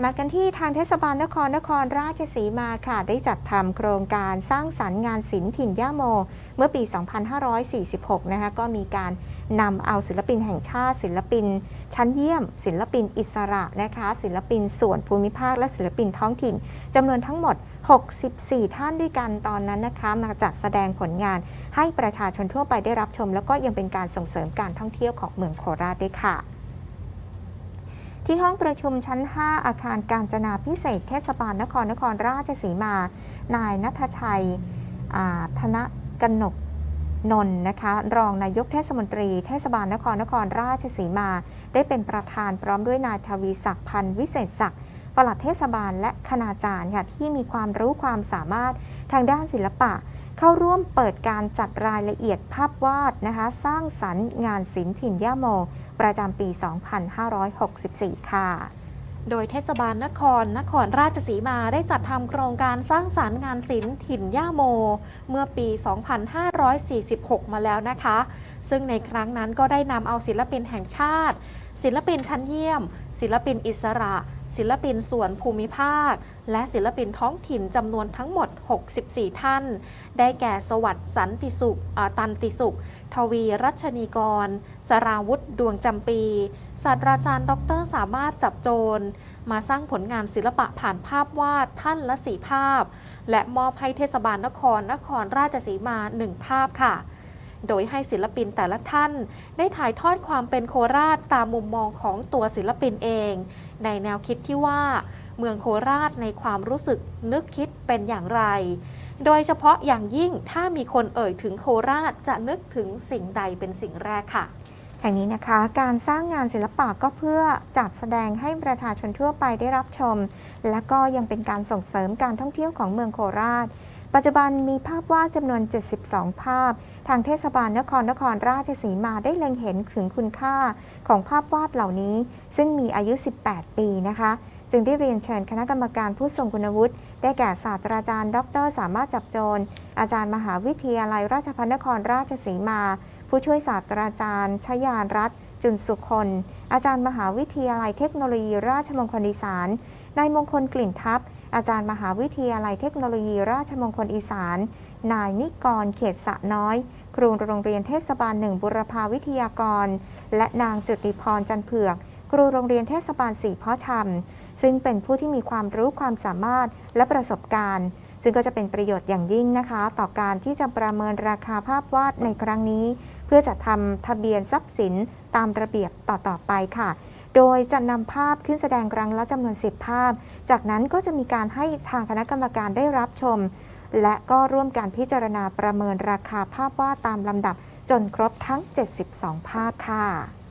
มากันที่ทางเทศบาลนครนครราชสีมาค่ะ ได้จัดทำโครงการสร้างสรรค์งานศิลป์ถิ่นย่าโม เมื่อปี 2546 นะคะ ก็มีการนำเอาศิลปินแห่งชาติ ศิลปิน ชั้นเยี่ยม ศิลปินอิสระนะคะ ศิลปินส่วนภูมิภาค และศิลปินท้องถิ่นจำนวนทั้งหมด 64 ท่านด้วยกันตอนนั้นนะคะ มาจัดแสดงผลงานให้ประชาชนทั่วไปได้รับชม แล้วก็ยังเป็นการส่งเสริมการท่องเที่ยวของเมืองโคราชด้วยค่ะ ที่ห้องประชุมชั้น 5 อาคารการจนาพิเศษเทศบาลนครนครราชสีมา นายนัทชัยธนกนกนนท์นะคะรองนายกเทศมนตรีเทศบาลนครนครราชสีมา ได้เป็นประธานพร้อมด้วยนายทวีศักดิ์พันธ์วิเศษศักดิ์ปลัดเทศบาลและคณาจารย์ค่ะที่มีความรู้ความสามารถทางด้านศิลปะ เข้าร่วมเปิดการจัดรายละเอียดภาพวาดนะคะ สร้างสรรค์งานศิลป์ถิ่นย่าโม ประจำปี 2564 ค่ะ โดยเทศบาลนคร นครราชสีมาได้จัดทำโครงการสร้างสารรค์งานศิลป์ถิ่นย่าโม เมื่อปี 2546 มาแล้วนะคะ ซึ่งในครั้งนั้นก็ได้นำเอาศิลปินแห่งชาติ ศิลปินชั้นเยี่ยม ศิลปินอิสระ ศิลปินส่วนภูมิภาค และศิลปินท้องถิ่นจำนวนทั้งหมด 64 ท่าน ได้แก่สวัสดิ์สันติสุขอ่าตันติสุข ทวีรัชนีกร สราวุธดวงจำปี ศาสตราจารย์ ดร สามารถจับโจร มาสร้างผลงานศิลปะผ่านภาพวาดท่านละสีภาพ และมอบให้เทศบาลนครนครราชสีมาหนึ่งภาพค่ะ โดยให้ศิลปินแต่ละท่าน ได้ถ่ายทอดความเป็นโคราชตามมุมมองของตัวศิลปินเอง ในแนวคิดที่ว่า เมืองโคราชในความรู้สึกนึกคิดเป็นอย่างไร โดยเฉพาะอย่างยิ่งถ้ามีคนเอ่ยถึงโคราชจะนึกถึงสิ่งใดเป็นสิ่งแรกค่ะแห่งนี้นะคะการสร้างงานศิลปะก็เพื่อจัดแสดงให้ประชาชนทั่วไปได้รับชม และก็ยังเป็นการส่งเสริมการท่องเที่ยวของเมืองโคราช ปัจจุบันมีภาพวาดจำนวน 72 ภาพ ทางเทศบาลนครนครราชสีมาได้เล็งเห็นถึงคุณค่าของภาพวาดเหล่านี้ ซึ่งมีอายุ 18 ปีนะคะ จึงได้เรียนเชิญคณะกรรมการผู้ทรงคุณวุฒิได้แก่ศาสตราจารย์ ดร สามารถจับโจร อาจารย์มหาวิทยาลัยราชภัฏนครราชสีมา ผู้ช่วยศาสตราจารย์ชยานรัตน์ จุนสุคนอาจารย์มหาวิทยาลัยเทคโนโลยี ราชมงคลอีสานนายมงคลกลิ่นทัพ อาจารย์มหาวิทยาลัยเทคโนโลยี ราชมงคลอีสาน นายนิกร เขตสะน้อย ครูโรงเรียนเทศบาลหนึ่งบุรพาวิทยากร และนางจุติพรจันเผือก ครูโรงเรียนเทศบาลสี่พาะชำซึ่งเป็นผู้ที่มีความรู้ความสามารถและประสบการณ์ ซึ่งก็จะเป็นประโยชน์อย่างยิ่งนะคะ ต่อการที่จะประเมินราคาภาพวาดในครั้งนี้ เพื่อจะทำทะเบียนทรัพย์สินตามระเบียบต่อๆไปค่ะ โดยจะนำภาพขึ้นแสดงครั้งละจำนวน 10 ภาพ จากนั้นก็จะมีการให้ทางคณะกรรมการได้รับชม และก็ร่วมการพิจารณาประเมินราคาภาพวาดตามลำดับจนครบทั้ง 72 ภาพค่ะ